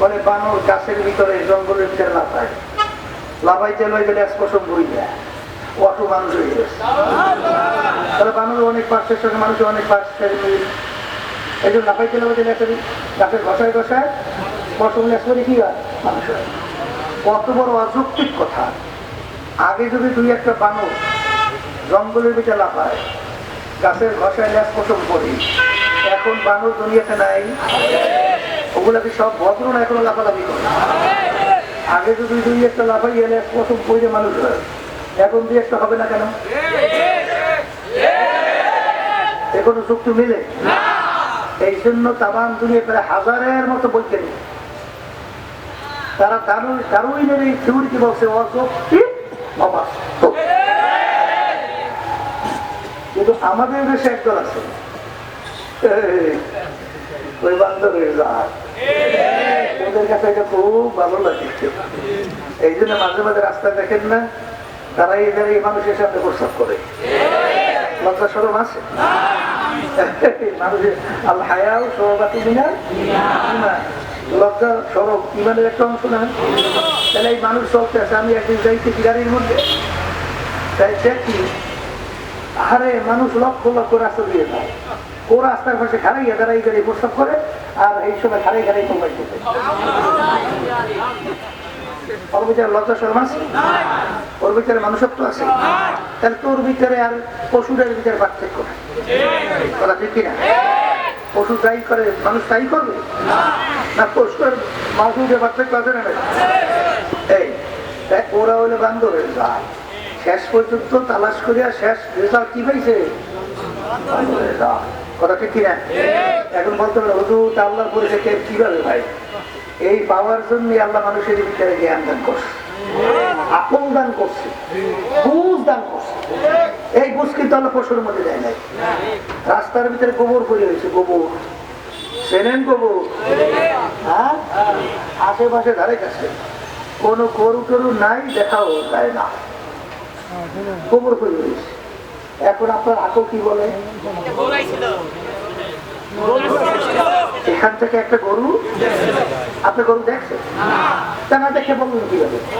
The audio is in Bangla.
বলে বানর গাছের ভিতরে জঙ্গলের ভিতরে লাফায়। লাফাইতে লই গেলে স্পর্শন বই দেয় অত মানুষ হয়ে গেছে। তাহলে বানর অনেক পার্শ্বের সঙ্গে মানুষের অনেক পার্শ্বের মিল এই জন্য লাফাইতে লাফাইতে লেখা গাছের ঘষায় ঘষায় স্পর্শন লেখ করে কি হয়? মানুষ কত বড় অযৌক্তিক কথা। আগে যদি দুই একটা বানর জঙ্গলের ভিতরে লাফায়, গাছের ঘষায় লেখ পশম করি এখন বানর দুনিয়াতে নাই। ওগুলা কি সব ভদ্র না, এখনও লাফালাফি করে। আগে যদি দুই একটা লাফাই, এলে প্রথম পড়ে মানুষ এখন দুই একটা হবে না কেন? এখনও চুক্তি মিলে? এই জন্য তামান দুনিয়া প্রায় হাজারের মতো বৈজ্ঞানিক। তারা দারুণ দারুইনের এই থিওরিকে বলছে? অযৌক্তিক কিন্তু আমাদের দেশে একদল আছে। ওই বান্দরের জাত। লজ্জা সরম আছে? মানুষের মিনা একটা অংশ না এই মানুষ চলতে আছে, আমি একদিন যাইতেছি গাড়ির মধ্যে। তাই দেখি, আরে মানুষ লক্ষ লক্ষ রাস্তা দিয়ে যায়। ও রাস্তার পাশে খারাইয়া দাঁড়াই গাড়ি প্রস্তাব করে আর এই সময় খারাই খারাই শরম আছে? তোর আর ভিতরে পার্থক্য পশু তাই করে, মানুষ তাই করবে? না পার্থক্য আছে না এই ওরা হলে জাত শেষ পর্যন্ত তালাশ করিয়া শেষ রেজাল্ট কি পাইছে। কথা ঠিক কিনা এখন বলতে পারে তা আল্লাহর পরিচয় কীভাবে ভাই? এই পাওয়ার জন্য আল্লাহ মানুষের ভিতরে জ্ঞান দান করছে। আপন দান করছে। দান করছে। এই আল্লাহ মধ্যে দেয় নাই। রাস্তার ভিতরে গোবর পড়ে হয়েছে গোবর। চেনেন গোবর? হ্যাঁ? আশেপাশে ধারে কাছে। কোন গরু টরু নাই, দেখাও যায় না। গোবর পড়ে হয়েছে এখন আপনার আকল কি বলে? এখান থেকে একটা গরু। আপনি গরু দেখছেন? তা না দেখে বলুন কীভাবে?